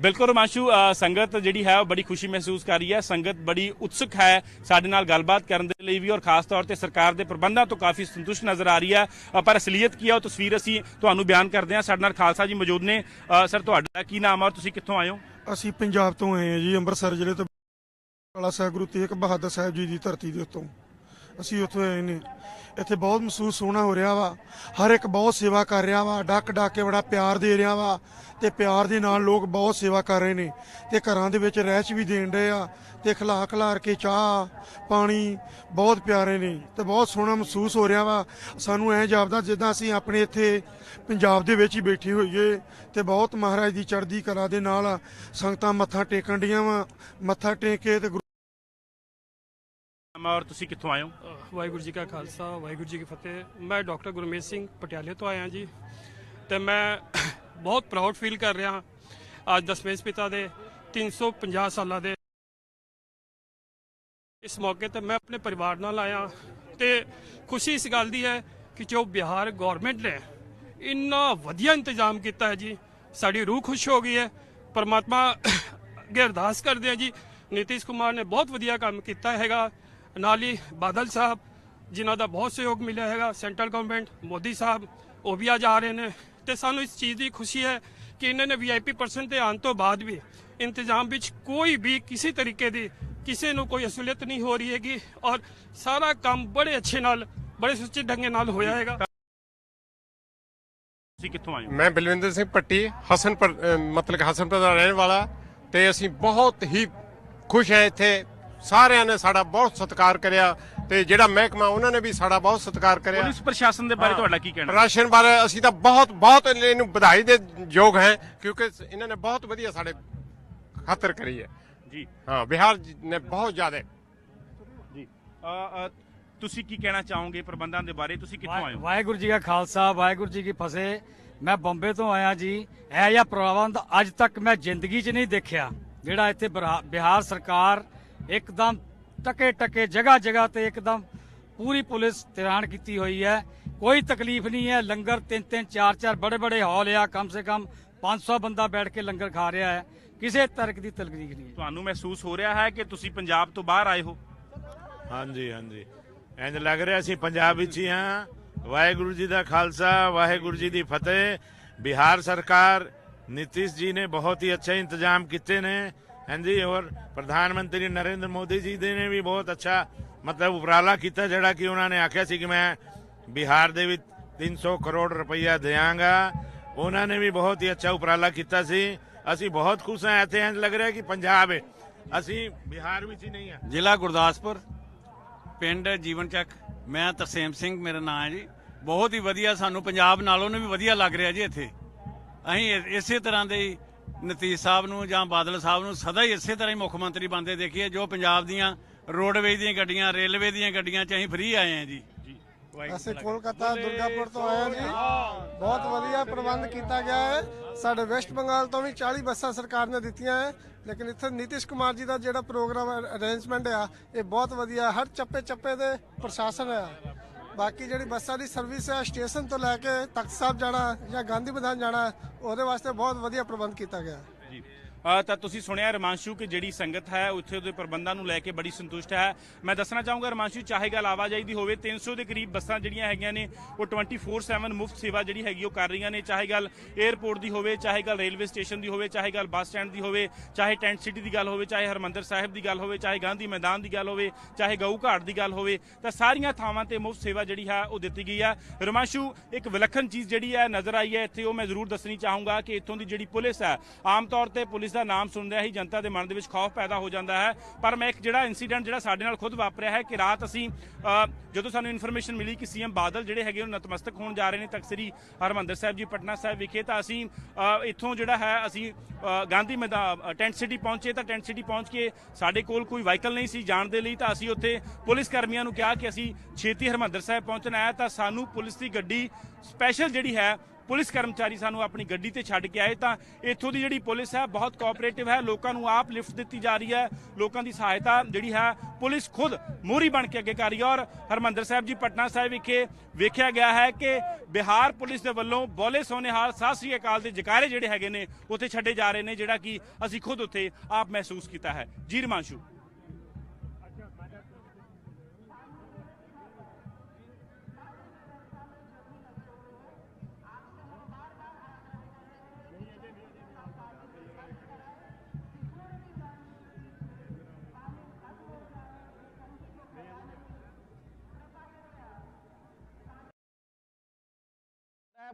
B: ਬਿਲਕੁਲ ਰਮਾਸ਼ੂ ਸੰਗਤ ਜਿਹੜੀ ਹੈ ਉਹ ਬੜੀ ਖੁਸ਼ੀ ਮਹਿਸੂਸ ਕਰ ਰਹੀ ਹੈ। ਸੰਗਤ ਬੜੀ ਉਤਸੁਕ ਹੈ ਸਾਡੇ ਨਾਲ ਗੱਲਬਾਤ ਕਰਨ ਦੇ ਲਈ ਵੀ ਔਰ ਖਾਸ ਤੌਰ ਤੇ ਸਰਕਾਰ ਦੇ ਪ੍ਰਬੰਧਾਂ ਤੋਂ ਕਾਫੀ ਸੰਤੁਸ਼ਟ ਨਜ਼ਰ ਆ ਰਹੀ ਹੈ। ਪਰ ਅਸਲੀਅਤ ਕੀ ਹੈ ਉਹ ਤਸਵੀਰ ਅਸੀਂ ਤੁਹਾਨੂੰ ਬਿਆਨ ਕਰਦੇ ਹਾਂ। ਸਾਡੇ ਨਾਲ ਖਾਲਸਾ ਜੀ ਮੌਜੂਦ ਨੇ। ਸਰ, ਤੁਹਾਡਾ ਕੀ ਨਾਮ ਹੈ ਔਰ ਤੁਸੀਂ ਕਿੱਥੋਂ ਆਏ ਹੋ?
C: ਅਸੀਂ ਪੰਜਾਬ ਤੋਂ ਆਏ ਹਾਂ ਜੀ, ਅੰਮ੍ਰਿਤਸਰ ਜ਼ਿਲ੍ਹੇ ਤੋਂ। ਕਾਲਾ ਸਾਹਿਬ ਗੁਰੂ ਤੇਗ ਬਹਾਦਰ ਸਾਹਿਬ ਜੀ ਦੀ ਧਰਤੀ ਦੇ ਉੱਤੋਂ। ਅਸੀਂ ਉੱਥੋਂ ਆਏ ਨੇ। ਇੱਥੇ ਬਹੁਤ ਮਹਿਸੂਸ ਸੋਹਣਾ ਹੋ ਰਿਹਾ ਵਾ। ਹਰ ਇੱਕ ਬਹੁਤ ਸੇਵਾ ਕਰ ਰਿਹਾ ਵਾ। ਡੱਕ ਡੱਕ ਕੇ ਬੜਾ ਪਿਆਰ ਦੇ ਰਿਹਾ ਵਾ ਤੇ ਪਿਆਰ ਦੇ ਨਾਲ ਲੋਕ ਬਹੁਤ ਸੇਵਾ ਕਰ ਰਹੇ ਨੇ। ਤੇ ਘਰਾਂ ਦੇ ਵਿੱਚ ਰਹਿਚ ਵੀ ਦੇਣ ਰਹੇ ਆ। ਤੇ ਖਲਾ ਖਲਾਰ ਕੇ ਚਾਹ, ਪਾਣੀ ਬਹੁਤ ਪਿਆਰੇ ਨੇ। ਤੇ ਬਹੁਤ ਸੋਹਣਾ ਮਹਿਸੂਸ ਹੋ ਰਿਹਾ ਵਾ। ਸਾਨੂੰ ਐ ਜਾਪਦਾ ਜਿੱਦਾਂ ਅਸੀਂ ਆਪਣੇ ਇੱਥੇ ਪੰਜਾਬ ਦੇ ਵਿੱਚ ਹੀ ਬੈਠੇ ਹੋਈਏ ਤੇ ਬਹੁਤ ਮਹਾਰਾਜ ਦੀ ਚੜ੍ਹਦੀ ਕਲਾ ਦੇ ਨਾਲ ਸੰਗਤਾਂ ਮੱਥਾ ਟੇਕਣ ਡੀਆਂ ਵਾ। ਮੱਥਾ ਟੇਕ ਕੇ ਤੇ ਗੁਰੂ
B: ਔਰ ਤੁਸੀਂ ਕਿੱਥੋਂ ਆਏ ਹੋ?
D: ਵਾਹਿਗੁਰੂ ਜੀ ਕਾ ਖਾਲਸਾ, ਵਾਹਿਗੁਰੂ ਜੀ ਕੀ ਫਤਿਹ। ਮੈਂ ਡਾਕਟਰ ਗੁਰਮੀਤ ਸਿੰਘ ਪਟਿਆਲੇ ਤੋਂ ਆਇਆ ਜੀ। ਤੇ ਮੈਂ ਬਹੁਤ ਪ੍ਰਾਊਡ ਫੀਲ ਕਰ ਰਿਹਾ ਹਾਂ ਅੱਜ ਦਸਵੇਂ ਪਿਤਾ ਦੇ 350 ਸਾਲਾਂ ਦੇ ਇਸ ਮੌਕੇ ਤੇ ਮੈਂ ਆਪਣੇ ਪਰਿਵਾਰ ਨਾਲ ਆਇਆ। ਤੇ ਖੁਸ਼ੀ ਇਸ ਗੱਲ ਦੀ ਹੈ ਕਿ ਜੋ ਬਿਹਾਰ ਗਵਰਨਮੈਂਟ ਨੇ ਇੰਨਾ ਵਧੀਆ ਇੰਤਜ਼ਾਮ ਕੀਤਾ ਹੈ ਜੀ, ਸਾਡੀ ਰੂਹ ਖੁਸ਼ ਹੋ ਗਈ ਹੈ। ਪਰਮਾਤਮਾ ਅੱਗੇ ਅਰਦਾਸ ਕਰਦੇ ਹਾਂ ਜੀ, ਨੀਤੀਸ਼ ਕੁਮਾਰ ਨੇ ਬਹੁਤ ਵਧੀਆ ਕੰਮ ਕੀਤਾ ਹੈਗਾ। ਨਾਲ ਹੀ ਬਾਦਲ ਸਾਹਿਬ ਜਿਨ੍ਹਾਂ ਦਾ ਬਹੁਤ ਸਹਿਯੋਗ ਮਿਲਿਆ ਹੈਗਾ ਸੈਂਟਰਲ ਗਵਰਨਮੈਂਟ ਮੋਦੀ ਸਾਹਿਬ ਉਹ ਵੀ ਅੱਜ ਆ ਰਹੇ ਨੇ। ਤੇ ਸਾਨੂੰ ਇਸ ਚੀਜ਼ ਦੀ ਖੁਸ਼ੀ ਹੈ ਕਿ ਇਹਨਾਂ ਨੇ ਵੀਆਈਪੀ ਪਰਸਨ ਤੇ ਆਉਣ ਤੋਂ ਬਾਅਦ ਵੀ ਇੰਤਜ਼ਾਮ ਵਿੱਚ ਕੋਈ ਵੀ ਕਿਸੇ ਤਰੀਕੇ ਦੀ ਕਿਸੇ ਨੂੰ ਕੋਈ ਅਸੂਲੀਅਤ ਨਹੀਂ ਹੋ ਰਹੀ ਹੈਗੀ ਔਰ ਸਾਰਾ ਕੰਮ ਬੜੇ ਅੱਛੇ ਨਾਲ ਬੜੇ ਸੁੱਚੇ ਢੰਗੇ ਨਾਲ ਹੋਇਆ ਹੈਗਾ।
B: ਤੁਸੀਂ ਕਿੱਥੋਂ ਆਏ ਹੋ?
E: ਮੈਂ ਬਲਵਿੰਦਰ ਸਿੰਘ ਪੱਟੀ ਹਸਨਪੁਰ ਮਤਲਬ ਕਿ ਹਸਨਪੁਰ ਦਾ ਰਹਿਣ ਵਾਲਾ ਤੇ ਅਸੀਂ ਬਹੁਤ ਹੀ ਖੁਸ਼ ਹਾਂ ਇੱਥੇ ਸਾਰਿਆਂ ਨੇ ਸਾਡਾ ਬਹੁਤ ਸਤਿਕਾਰ ਕਰਿਆ ਤੇ ਜਿਹੜਾ ਮਹਿਕਮਾ ਉਹਨਾਂ ਨੇ ਵੀ ਸਾਡਾ ਬਹੁਤ ਸਤਿਕਾਰ ਕਰਿਆ।
B: ਪੁਲਿਸ ਪ੍ਰਸ਼ਾਸਨ ਦੇ ਬਾਰੇ ਤੁਹਾਡਾ ਕੀ ਕਹਿਣਾ?
E: ਰਾਸ਼ਨ ਬਾਰੇ ਅਸੀਂ ਤਾਂ ਬਹੁਤ ਬਹੁਤ ਇਹਨੂੰ ਵਧਾਈ ਦੇ ਯੋਗ ਹੈ ਕਿਉਂਕਿ ਇਹਨਾਂ ਨੇ ਬਹੁਤ ਵਧੀਆ ਸਾਡੇ ਖਾਤਰ ਕਰੀ ਹੈ।
B: ਜੀ।
E: ਹਾਂ ਬਿਹਾਰ ਨੇ ਬਹੁਤ ਜ਼ਿਆਦਾ।
B: ਜੀ। ਅ, ਅ, ਤੁਸੀਂ ਕੀ ਕਹਿਣਾ ਚਾਹੋਗੇ ਪ੍ਰਬੰਧਾਂ ਦੇ ਬਾਰੇ? ਤੁਸੀਂ ਕਿੱਥੋਂ ਆਏ ਹੋ?
F: ਵਾਹਿਗੁਰੂ ਜੀ ਕਾ ਖਾਲਸਾ ਵਾਹਿਗੁਰੂ ਜੀ ਕੀ ਫਤਿਹ। ਮੈਂ ਬੰਬੇ ਤੋਂ ਆਇਆ ਜੀ। ਇਹ ਜਿਹਾ ਪ੍ਰਬੰਧ ਅੱਜ ਤੱਕ ਮੈਂ ਜ਼ਿੰਦਗੀ 'ਚ ਨਹੀਂ ਦੇਖਿਆ ਜਿਹੜਾ ਇੱਥੇ ਬਰਾ- ਬਿਹਾਰ ਸਰਕਾਰ ਇੱਕਦਮ ਟਕੇ ਟਕੇ ਜਗ੍ਹਾ ਜਗ੍ਹਾ ਤੇ ਇੱਕਦਮ ਪੂਰੀ ਪੁਲਿਸ ਤਿਰਾਨ ਕੀਤੀ ਹੋਈ ਹੈ। ਕੋਈ ਤਕਲੀਫ ਨਹੀਂ ਹੈ। ਲੰਗਰ ਤਿੰਨ ਤਿੰਨ ਚਾਰ ਚਾਰ ਬੜੇ ਬੜੇ ਹਾਲ ਆ। ਕਮ ਸੇ ਕਮ 500 ਬੰਦਾ ਬੈਠ ਕੇ ਲੰਗਰ ਖਾ ਰਿਹਾ ਹੈ। ਕਿਸੇ ਤਰਕ ਦੀ ਤਕਲੀਫ ਨਹੀਂ
B: ਤੁਹਾਨੂੰ ਮਹਿਸੂਸ ਹੋ ਰਿਹਾ ਹੈ ਕਿ ਤੁਸੀਂ ਪੰਜਾਬ ਤੋਂ ਬਾਹਰ ਆਏ ਹੋ?
G: ਹਾਂਜੀ ਹਾਂਜੀ। ਇੰਜ ਲੱਗ ਰਿਹਾ ਅਸੀਂ ਪੰਜਾਬ ਵਿੱਚ ਹੀ ਹਾਂ। ਵਾਹਿਗੁਰੂ ਜੀ ਦਾ ਖਾਲਸਾ ਵਾਹਿਗੁਰੂ ਜੀ ਦੀ ਫਤਿਹ। ਬਿਹਾਰ ਸਰਕਾਰ ਨੀਤੀਸ਼ ਜੀ ਨੇ ਬਹੁਤ ਹੀ ਅੱਛਾ ਇੰਤਜ਼ਾਮ ਕੀਤੇ ਨੇ। ਹਾਂਜੀ ਔਰ ਪ੍ਰਧਾਨ ਮੰਤਰੀ ਨਰਿੰਦਰ ਮੋਦੀ ਜੀ ਦੇ ਨੇ ਵੀ ਬਹੁਤ ਅੱਛਾ ਮਤਲਬ ਉਪਰਾਲਾ ਕੀਤਾ, ਜਿਹੜਾ ਕਿ ਉਹਨਾਂ ਨੇ ਆਖਿਆ ਸੀ ਕਿ ਮੈਂ ਬਿਹਾਰ ਦੇ ਵਿੱਚ 300 ਕਰੋੜ ਰੁਪਈਆ ਦਿਆਂਗਾ। ਉਹਨਾਂ ਨੇ ਵੀ ਬਹੁਤ ਹੀ ਅੱਛਾ ਉਪਰਾਲਾ ਕੀਤਾ ਸੀ। ਅਸੀਂ ਬਹੁਤ ਖੁਸ਼ ਹਾਂ, ਇੱਥੇ ਇੰਝ ਲੱਗ ਰਿਹਾ ਕਿ ਪੰਜਾਬ ਹੈ। ਅਸੀਂ ਬਿਹਾਰ ਵਿੱਚ ਹੀ ਨਹੀਂ ਹਾਂ।
H: ਜ਼ਿਲ੍ਹਾ ਗੁਰਦਾਸਪੁਰ, ਪਿੰਡ ਜੀਵਨ ਚੱਕ ਮੈਂ ਤਰਸੇਮ ਸਿੰਘ, ਮੇਰਾ ਨਾਮ ਹੈ ਜੀ। ਬਹੁਤ ਹੀ ਵਧੀਆ ਸਾਨੂੰ ਪੰਜਾਬ ਨਾਲੋਂ ਵੀ ਵਧੀਆ ਲੱਗ ਰਿਹਾ ਜੀ ਇੱਥੇ। ਅਸੀਂ ਇਸੇ ਤਰ੍ਹਾਂ ਦੇ ਨਤੀਜ ਸਾਹਿਬ ਨੂੰ ਜਾਂ ਬਾਦਲ ਸਾਹਿਬ ਨੂੰ ਸਦਾ ਹੀ ਇਸੇ ਤਰ੍ਹਾਂ ਹੀ ਮੁੱਖ ਮੰਤਰੀ ਬੰਦੇ ਦੇਖੀਏ ਜੋ ਪੰਜਾਬ ਦੀਆਂ ਰੋਡਵੇਜ਼ ਦੀਆਂ ਗੱਡੀਆਂ ਰੇਲਵੇ ਦੀਆਂ ਗੱਡੀਆਂ ਚ ਅਸੀਂ ਫ੍ਰੀ ਆਏ ਹਾਂ ਜੀ।
I: ਅਸੀਂ ਕੋਲਕਾਤਾ ਦੁਰਗਾਪੁਰ ਤੋਂ ਆਏ ਜੀ। ਬਹੁਤ ਵਧੀਆ ਪ੍ਰਬੰਧ ਕੀਤਾ ਗਿਆ ਹੈ। ਸਾਡੇ ਵੈਸਟ ਬੰਗਾਲ ਤੋਂ ਵੀ 40 ਬੱਸਾਂ ਸਰਕਾਰ ਨੇ ਦਿੱਤੀਆਂ ਹੈ। ਲੇਕਿਨ ਇੱਥੇ ਨੀਤਿਸ਼ ਕੁਮਾਰ ਜੀ ਦਾ ਜਿਹੜਾ ਪ੍ਰੋਗਰਾਮ ਅਰੇਂਜਮੈਂਟ ਆ ਇਹ ਬਹੁਤ ਵਧੀਆ ਹਰ ਚੱਪੇ ਚੱਪੇ ਦੇ ਪ੍ਰਸ਼ਾਸਨ ਆ। ਬਾਕੀ ਜਿਹੜੀ ਬੱਸਾਂ ਦੀ ਸਰਵਿਸ ਹੈ, ਸਟੇਸ਼ਨ ਤੋਂ ਲੈ ਕੇ ਤਖਤ ਸਾਹਿਬ ਜਾਣਾ ਜਾਂ ਗਾਂਧੀ ਮੈਦਾਨ ਜਾਣਾ, ਉਹਦੇ ਵਾਸਤੇ ਬਹੁਤ ਵਧੀਆ ਪ੍ਰਬੰਧ ਕੀਤਾ ਗਿਆ।
B: ਤਾਂ ਤੁਸੀਂ ਸੁਣਿਆ ਰਮਾਂਸ਼ੂ ਕਿ ਜਿਹੜੀ ਸੰਗਤ ਹੈ, ਉੱਥੇ ਉਹਦੇ ਪ੍ਰਬੰਧਾਂ ਨੂੰ ਲੈ ਕੇ ਬੜੀ ਸੰਤੁਸ਼ਟ ਹੈ। ਮੈਂ ਦੱਸਣਾ ਚਾਹੂੰਗਾ, ਰਮਾਂਸ਼ੂ, ਚਾਹੇ ਗੱਲ ਆਵਾਜਾਈ ਦੀ ਹੋਵੇ 300 ਦੇ ਕਰੀਬ ਬੱਸਾਂ ਜਿਹੜੀਆਂ ਹੈਗੀਆਂ ਨੇ, ਉਹ 24/7 ਮੁਫਤ ਸੇਵਾ ਜਿਹੜੀ ਹੈਗੀ ਉਹ ਕਰ ਰਹੀਆਂ ਨੇ। ਚਾਹੇ ਗੱਲ 에ਅਰਪੋਰਟ ਦੀ ਹੋਵੇ, ਚਾਹੇ ਗੱਲ ਰੇਲਵੇ ਸਟੇਸ਼ਨ ਦੀ ਹੋਵੇ, ਚਾਹੇ ਗੱਲ ਬੱਸ ਸਟੈਂਡ ਦੀ ਹੋਵੇ, ਚਾਹੇ ਟੈਂਟ ਸਿਟੀ ਦੀ ਗੱਲ ਹੋਵੇ, ਚਾਹੇ ਹਰਮੰਦਰ ਸਾਹਿਬ ਦੀ ਗੱਲ ਹੋਵੇ, ਚਾਹੇ ਗਾਂਧੀ ਮੈਦਾਨ ਦੀ ਗੱਲ ਹੋਵੇ, ਚਾਹੇ ਗਊ ਘਾਟ ਦੀ ਗੱਲ ਹੋਵੇ, ਤਾਂ ਸਾਰੀਆਂ ਥਾਵਾਂ ਤੇ ਮੁਫਤ ਸੇਵਾ ਜਿਹੜੀ ਹੈ, ਉਹ ਦਿੱਤੀ ਗਈ ਹੈ। ਰਮਾਂਸ਼ੂ, ਇੱਕ ਵਿਲੱਖਣ ਚੀਜ਼ ਜਿਹੜੀ ਹੈ, ਨਜ਼ਰ ਆਈ ਹੈ ਇੱਥੇ, ਉਹ ਮੈਂ ਜ਼ਰੂਰ ਦੱਸਣੀ ਚਾਹੂੰਗਾ ਕਿ ਇੱਥੋਂ ਦੀ ਜਿਹੜੀ ਪੁਲਿਸ ਹੈ, ਆਮ ਤੌਰ ਤੇ ਪੁਲਿਸ ਦਾ ਨਾਮ ਸੁਣਦਿਆਂ ਹੀ ਜਨਤਾ ਦੇ ਮਨ ਦੇ ਵਿੱਚ ਖੌਫ ਪੈਦਾ ਹੋ ਜਾਂਦਾ ਹੈ। ਪਰ ਮੈਂ ਇੱਕ ਜਿਹੜਾ ਇਨਸੀਡੈਂਟ ਜਿਹੜਾ ਸਾਡੇ ਨਾਲ ਖੁਦ ਵਾਪਰਿਆ ਹੈ ਕਿ ਰਾਤ ਅਸੀਂ ਜਦੋਂ ਸਾਨੂੰ ਇਨਫੋਰਮੇਸ਼ਨ ਮਿਲੀ ਕਿ ਸੀਐਮ ਬਾਦਲ ਜਿਹੜੇ ਹੈਗੇ ਉਹ ਨਤਮਸਤਕ ਹੋਣ ਜਾ ਰਹੇ ਨੇ ਤਖਤ ਸ੍ਰੀ ਹਰਮੰਦਰ ਸਾਹਿਬ ਜੀ, ਪਟਨਾ ਸਾਹਿਬ ਵਿਖੇ, ਤਾਂ ਅਸੀਂ ਇੱਥੋਂ ਜਿਹੜਾ ਹੈ ਅਸੀਂ ਗਾਂਧੀ ਮੈਦਾਨ ਟੈਂਟ ਸਿਟੀ ਪਹੁੰਚੇ ਤਾਂ ਟੈਂਟ ਸਿਟੀ ਪਹੁੰਚ ਕੇ ਸਾਡੇ ਕੋਲ ਕੋਈ ਵਾਹੀਕਲ ਨਹੀਂ ਸੀ ਜਾਣ ਦੇ ਲਈ, ਤਾਂ ਅਸੀਂ ਉੱਥੇ ਪੁਲਿਸ ਕਰਮੀਆਂ ਨੂੰ ਕਿਹਾ ਕਿ ਅਸੀਂ ਛੇਤੀ ਹਰਮੰਦਰ ਸਾਹਿਬ ਪਹੁੰਚਣਾ ਹੈ, ਤਾਂ ਸਾਨੂੰ ਪੁਲਿਸ ਦੀ ਗੱਡੀ ਸਪੈਸ਼ਲ ਜਿਹੜੀ ਹੈ ਪੁਲਿਸ ਕਰਮਚਾਰੀ ਸਾਨੂੰ ਆਪਣੀ ਗੱਡੀ ਤੇ ਛੱਡ ਕੇ ਆਏ ਤਾਂ ਇੱਥੋਂ ਦੀ ਜਿਹੜੀ ਪੁਲਿਸ ਹੈ, ਬਹੁਤ ਕੋਆਪਰੇਟਿਵ ਹੈ। ਲੋਕਾਂ ਨੂੰ ਆਪ ਲਿਫਟ ਦਿੱਤੀ ਜਾ ਰਹੀ ਹੈ। ਲੋਕਾਂ ਦੀ ਸਹਾਇਤਾ ਜਿਹੜੀ ਹੈ, ਪੁਲਿਸ ਖੁਦ ਮੋਹਰੀ ਬਣ ਕੇ ਅੱਗੇ ਕਰ ਰਹੀ ਹੈ। ਔਰ ਹਰਮੰਦਰ ਸਾਹਿਬ ਜੀ, ਪਟਨਾ ਸਾਹਿਬ ਵਿਖੇ ਵੇਖਿਆ ਗਿਆ ਹੈ ਕਿ ਬਿਹਾਰ ਪੁਲਿਸ ਦੇ ਵੱਲੋਂ ਬੋਲੇ ਸੋਨੇਹਾਲ, ਸਤਿ ਸ੍ਰੀ ਅਕਾਲ ਦੇ ਜਕਾਰੇ ਜਿਹੜੇ ਹੈਗੇ ਨੇ, ਉੱਥੇ ਛੱਡੇ ਜਾ ਰਹੇ ਨੇ, ਜਿਹੜਾ ਕਿ ਅਸੀਂ ਖੁਦ ਉੱਥੇ ਆਪ ਮਹਿਸੂਸ ਕੀਤਾ ਹੈ। ਜੀ, ਰਮਾਂਸ਼ੂ।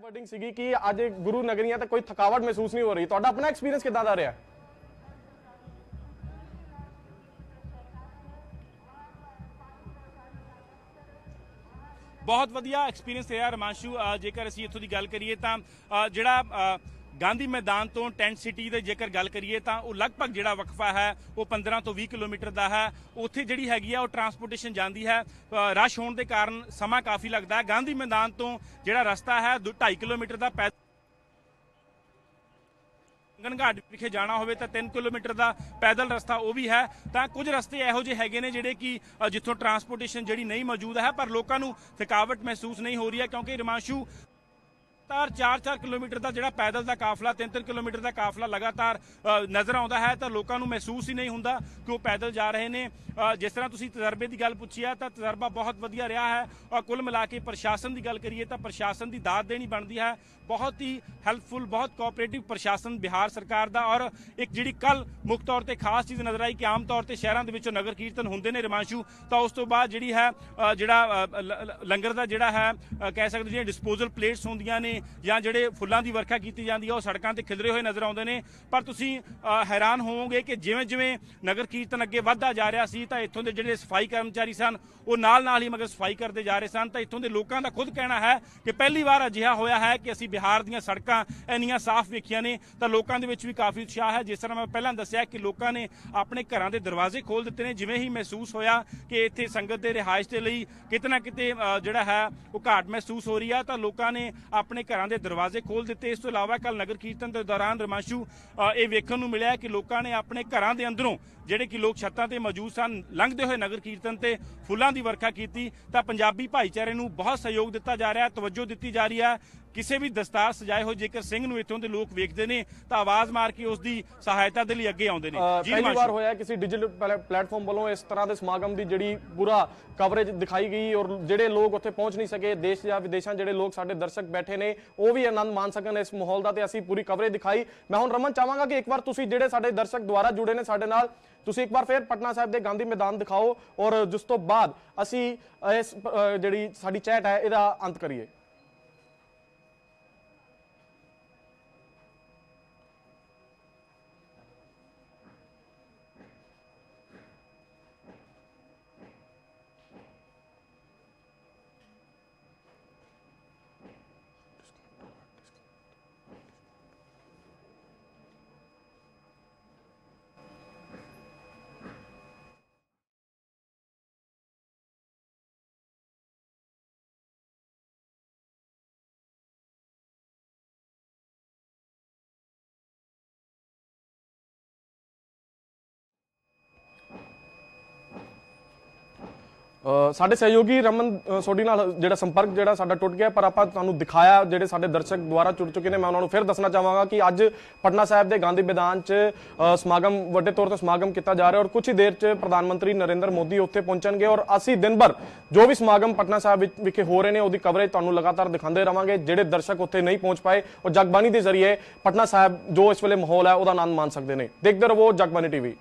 A: ਵਰਡਿੰਗ ਸੀਗੀ ਕਿ ਅੱਜ ਗੁਰੂ ਨਗਰੀਆਂ ਤੇ ਕੋਈ ਥਕਾਵਟ ਮਹਿਸੂਸ ਨਹੀਂ ਹੋ ਰਹੀ। ਤੁਹਾਡਾ ਆਪਣਾ ਐਕਸਪੀਰੀਅੰਸ ਕਿੱਦਾਂ ਦਾ ਰਿਹਾ?
B: ਬਹੁਤ ਵਧੀਆ ਐਕਸਪੀਰੀਅੰਸ ਰਿਹਾ ਰਮਾਂਸ਼ੂ। ਜੇਕਰ ਅਸੀਂ ਇੱਥੋਂ ਦੀ ਗੱਲ ਕਰੀਏ ਤਾਂ ਜਿਹੜਾ ਗਾਂਧੀ ਮੈਦਾਨ ਤੋਂ ਟੈਂਟ ਸਿਟੀ ਦੇ ਜੇਕਰ ਗੱਲ ਕਰੀਏ ਤਾਂ ਉਹ ਲਗਭਗ ਜਿਹੜਾ ਵਕਫਾ ਹੈ ਉਹ 15 ਤੋਂ 20 ਕਿਲੋਮੀਟਰ ਦਾ ਹੈ। ਉੱਥੇ ਜਿਹੜੀ ਹੈਗੀ ਆ ਉਹ ਟਰਾਂਸਪੋਰਟੇਸ਼ਨ ਜਾਂਦੀ ਹੈ। ਰਸ਼ ਹੋਣ ਦੇ ਕਾਰਨ ਸਮਾਂ ਕਾਫੀ ਲੱਗਦਾ ਹੈ। ਗਾਂਧੀ ਮੈਦਾਨ ਤੋਂ ਜਿਹੜਾ ਰਸਤਾ ਹੈ 2.5 ਕਿਲੋਮੀਟਰ ਦਾ ਪੈ ਗਨਘਾਟ ਵਿਖੇ ਜਾਣਾ ਹੋਵੇ ਤਾਂ 3 ਕਿਲੋਮੀਟਰ ਦਾ ਪੈਦਲ ਰਸਤਾ ਉਹ ਵੀ ਹੈ। ਤਾਂ ਕੁਝ ਰਸਤੇ ਇਹੋ ਜਿਹੇ ਹੈਗੇ ਨੇ ਜਿਹੜੇ ਕਿ ਜਿੱਥੋਂ ਟਰਾਂਸਪੋਰਟੇਸ਼ਨ ਜਿਹੜੀ ਨਹੀਂ ਮੌਜੂਦ ਹੈ, ਪਰ ਲੋਕਾਂ ਨੂੰ ਥਕਾਵਟ ਮਹਿਸੂਸ ਨਹੀਂ ਹੋ ਰਹੀ ਹੈ ਕਿਉਂਕਿ ਰਿਮਾਂਸ਼ੂ ਲਗਾਤਾਰ 4-4 ਕਿਲੋਮੀਟਰ ਦਾ ਜਿਹੜਾ ਪੈਦਲ ਦਾ ਕਾਫਲਾ 3-3 ਕਿਲੋਮੀਟਰ ਦਾ ਕਾਫਲਾ ਲਗਾਤਾਰ ਨਜ਼ਰ ਆਉਂਦਾ ਹੈ, ਤਾਂ ਲੋਕਾਂ ਨੂੰ ਮਹਿਸੂਸ ਹੀ ਨਹੀਂ ਹੁੰਦਾ ਕਿ ਉਹ ਪੈਦਲ ਜਾ ਰਹੇ ਨੇ। ਜਿਸ ਤਰ੍ਹਾਂ ਤੁਸੀਂ ਤਜਰਬੇ ਦੀ ਗੱਲ ਪੁੱਛੀ ਹੈ ਤਾਂ ਤਜਰਬਾ ਬਹੁਤ ਵਧੀਆ ਰਿਹਾ ਹੈ। ਔਰ ਕੁੱਲ ਮਿਲਾ ਕੇ ਪ੍ਰਸ਼ਾਸਨ ਦੀ ਗੱਲ ਕਰੀਏ, ਤਾਂ ਪ੍ਰਸ਼ਾਸਨ ਦੀ ਦਾਤ ਦੇਣੀ ਬਣਦੀ ਹੈ। ਬਹੁਤ ਹੀ ਹੈਲਪਫੁਲ ਬਹੁਤ ਕੋਆਪਰੇਟਿਵ ਪ੍ਰਸ਼ਾਸਨ ਬਿਹਾਰ ਸਰਕਾਰ ਦਾ ਔਰ ਇੱਕ ਜਿਹੜੀ ਕੱਲ ਮੁੱਖ ਤੌਰ ਤੇ ਖਾਸ ਚੀਜ਼ ਨਜ਼ਰ ਆਈ ਕਿ ਆਮ ਤੌਰ ਤੇ ਸ਼ਹਿਰਾਂ ਦੇ ਵਿੱਚੋਂ ਨਗਰ ਕੀਰਤਨ ਹੁੰਦੇ ਨੇ ਰਿਮਾਂਸ਼ੂ, ਤਾਂ ਉਸ ਤੋਂ ਬਾਅਦ ਜਿਹੜੀ ਹੈ ਜਿਹੜਾ ਲ- ਲੰਗਰ ਦਾ ਜਿਹੜਾ ਹੈ ਕਹਿ ਸਕਦੇ ਜਿਹੜੀਆਂ ਡਿਸਪੋਜ਼ਲ ਪਲੇਟਸ ਹੁੰਦੀਆਂ ਨੇ ਜਾਂ ਜਿਹੜੇ ਫੁੱਲਾਂ ਦੀ ਵਰਖਾ ਕੀਤੀ ਜਾਂਦੀ ਹੈ ਉਹ ਸੜਕਾਂ ਤੇ ਖਿਲਰੇ ਹੋਏ ਨਜ਼ਰ ਆਉਂਦੇ ਨੇ। ਪਰ ਤੁਸੀਂ ਹੈਰਾਨ ਹੋਵੋਗੇ ਕਿ ਜਿਵੇਂ ਜਿਵੇਂ ਨਗਰ ਕੀਰਤਨ ਅੱਗੇ ਵੱਧਦਾ ਜਾ ਰਿਹਾ ਸੀ, ਤਾਂ ਇੱਥੋਂ ਦੇ ਜਿਹੜੇ ਸਫ਼ਾਈ ਕਰਮਚਾਰੀ ਸਨ, ਉਹ ਨਾਲ ਨਾਲ ਹੀ ਮਗਰ ਸਫ਼ਾਈ ਕਰਦੇ ਜਾ ਰਹੇ ਸਨ। ਤਾਂ ਇੱਥੋਂ ਦੇ ਲੋਕਾਂ ਦਾ ਖੁਦ ਕਹਿਣਾ ਹੈ ਕਿ ਪਹਿਲੀ ਵਾਰ ਅਜਿਹਾ ਹੋਇਆ ਹੈ ਕਿ ਅਸੀਂ ਬਿਹਾਰ ਦੀਆਂ ਸੜਕਾਂ ਇੰਨੀਆਂ ਸਾਫ਼ ਵੇਖੀਆਂ ਨੇ, ਤਾਂ ਲੋਕਾਂ ਦੇ ਵਿੱਚ ਵੀ ਕਾਫੀ ਉਤਸ਼ਾਹ ਹੈ। ਜਿਸ ਤਰ੍ਹਾਂ ਮੈਂ ਪਹਿਲਾਂ ਦੱਸਿਆ ਕਿ ਲੋਕਾਂ ਨੇ ਆਪਣੇ ਘਰਾਂ ਦੇ ਦਰਵਾਜ਼ੇ ਖੋਲ ਦਿੱਤੇ ਨੇ, ਜਿਵੇਂ ਹੀ ਮਹਿਸੂਸ ਹੋਇਆ ਕਿ ਇੱਥੇ ਸੰਗਤ ਦੇ ਰਿਹਾਇਸ਼ ਦੇ ਲਈ ਕਿਤੇ ਨਾ ਕਿਤੇ ਜਿਹੜਾ ਹੈ, ਉਹ ਘਾਟ ਮਹਿਸੂਸ ਹੋ ਰਹੀ ਹੈ ਤਾਂ ਲੋਕਾਂ ਨੇ ਆਪਣੇ ਘਰਾਂ ਦੇ ਦਰਵਾਜ਼ੇ ਖੋਲ ਦਿੱਤੇ। ਇਸ ਤੋਂ ਇਲਾਵਾ ਕੱਲ ਨਗਰ ਕੀਰਤਨ ਦੇ ਦੌਰਾਨ ਰਮਾਸ਼ੂ ਇਹ ਵੇਖਣ ਨੂੰ ਮਿਲਿਆ ਕਿ ਲੋਕਾਂ ਨੇ ਆਪਣੇ ਘਰਾਂ ਦੇ ਅੰਦਰੋਂ ਜਿਹੜੇ ਕਿ ਲੋਕ ਛੱਤਾਂ ਤੇ ਮੌਜੂਦ ਸਨ, ਲੰਘਦੇ ਹੋਏ ਨਗਰ ਕੀਰਤਨ ਤੇ ਫੁੱਲਾਂ ਦੀ ਵਰਖਾ ਕੀਤੀ। ਤਾਂ ਪੰਜਾਬੀ ਭਾਈਚਾਰੇ ਨੂੰ ਬਹੁਤ ਸਹਿਯੋਗ ਦਿੱਤਾ ਜਾ ਰਿਹਾ ਹੈ ਤਵੱਜੋ ਦਿੱਤੀ ਜਾ ਰਹੀ ਹੈ। ਕਿਸੇ ਵੀ ਦਸਤਾਰ ਸਜਾਏ ਹੋਏ ਜੇਕਰ ਸਿੰਘ ਨੂੰ ਇੱਥੋਂ ਦੇ ਲੋਕ ਵੇਖਦੇ ਨੇ ਤਾਂ ਆਵਾਜ਼ ਮਾਰ ਕੇ ਉਸ ਦੀ ਸਹਾਇਤਾ ਦੇ ਲਈ ਅੱਗੇ ਆਉਂਦੇ ਨੇ।
A: ਪਹਿਲੀ। ਵਾਰ ਹੋਇਆ ਕਿਸੇ ਡਿਜੀਟਲ ਪਲੈ- ਪਲੇਟਫਾਰਮ ਵੱਲੋਂ ਇਸ ਤਰ੍ਹਾਂ ਦੇ ਸਮਾਗਮ ਦੀ ਜਿਹੜੀ ਪੂਰਾ ਕਵਰੇਜ ਦਿਖਾਈ ਗਈ ਔਰ ਜਿਹੜੇ ਲੋਕ ਉੱਥੇ ਪਹੁੰਚ ਨਹੀਂ ਸਕੇ ਦੇਸ਼ ਜਾਂ ਵਿਦੇਸ਼ਾਂ ਜਿਹੜੇ ਲੋਕ ਸਾਡੇ ਦਰਸ਼ਕ ਬੈਠੇ ਨੇ ਉਹ ਵੀ ਆਨੰਦ ਮਾਣ ਸਕਣ ਇਸ ਮਾਹੌਲ ਦਾ ਤੇ ਅਸੀਂ ਪੂਰੀ ਕਵਰੇਜ ਦਿਖਾਈ। ਮੈਂ ਹੁਣ ਰਮਨ ਚਾਹਾਂਗਾ ਕਿ ਇੱਕ ਵਾਰ ਤੁਸੀਂ ਜਿਹੜੇ ਸਾਡੇ ਦਰਸ਼ਕ ਦੁਆਰਾ ਜੁੜੇ ਨੇ ਸਾਡੇ ਨਾਲ ਤੁਸੀਂ ਇੱਕ ਵਾਰ ਫੇਰ ਪਟਨਾ ਸਾਹਿਬ ਦੇ ਗਾਂਧੀ ਮੈਦਾਨ ਦਿਖਾਓ ਔਰ ਜਿਸ ਤੋਂ ਬਾਅਦ ਅਸੀਂ ਇਸ ਜਿਹੜੀ ਸਾਡੀ ਚੈਟ ਹੈ ਇਹਦਾ ਅੰਤ ਕਰੀਏ। ਸਾਡੇ ਸਹਿਯੋਗੀ ਰਮਨ ਸੋਢੀ ਨਾਲ ਜਿਹੜਾ ਸੰਪਰਕ ਜਿਹੜਾ ਸਾਡਾ ਟੁੱਟ ਗਿਆ, ਪਰ ਆਪਾਂ ਤੁਹਾਨੂੰ ਦਿਖਾਇਆ ਜਿਹੜੇ ਸਾਡੇ ਦਰਸ਼ਕ ਦੁਆਰਾ ਜੁੜ ਚੁੱਕੇ ਨੇ, ਮੈਂ ਉਹਨਾਂ ਨੂੰ ਫਿਰ ਦੱਸਣਾ ਚਾਹਾਂਗਾ ਕਿ ਅੱਜ ਪਟਨਾ ਸਾਹਿਬ ਦੇ ਗਾਂਧੀ ਮੈਦਾਨ 'ਚ ਸਮਾਗਮ, ਵੱਡੇ ਤੌਰ ਤੇ ਸਮਾਗਮ ਕੀਤਾ ਜਾ ਰਿਹਾ ਔਰ ਕੁਝ ਹੀ ਦੇਰ 'ਚ ਪ੍ਰਧਾਨ ਮੰਤਰੀ ਨਰਿੰਦਰ ਮੋਦੀ ਉੱਥੇ ਪਹੁੰਚਣਗੇ ਔਰ ਅਸੀਂ ਦਿਨ ਭਰ ਜੋ ਵੀ ਸਮਾਗਮ ਪਟਨਾ ਸਾਹਿਬ ਵਿਖੇ ਹੋ ਰਹੇ ਨੇ, ਉਹਦੀ ਕਵਰੇਜ ਤੁਹਾਨੂੰ ਲਗਾਤਾਰ ਦਿਖਾਉਂਦੇ ਰਵਾਂਗੇ, ਜਿਹੜੇ ਦਰਸ਼ਕ ਉੱਥੇ ਨਹੀਂ ਪਹੁੰਚ ਪਾਏ, ਉਹ ਜਗਬਾਣੀ ਦੇ ਜ਼ਰੀਏ ਪਟਨਾ ਸਾਹਿਬ ਜੋ ਇਸ ਵੇਲੇ ਮਾਹੌਲ ਹੈ, ਉਹਦਾ ਆਨੰਦ ਮਾਣ ਸਕਦੇ ਨੇ। ਦੇਖਦੇ ਰਹੋ ਜਗਬਾਨੀ ਟੀਵੀ।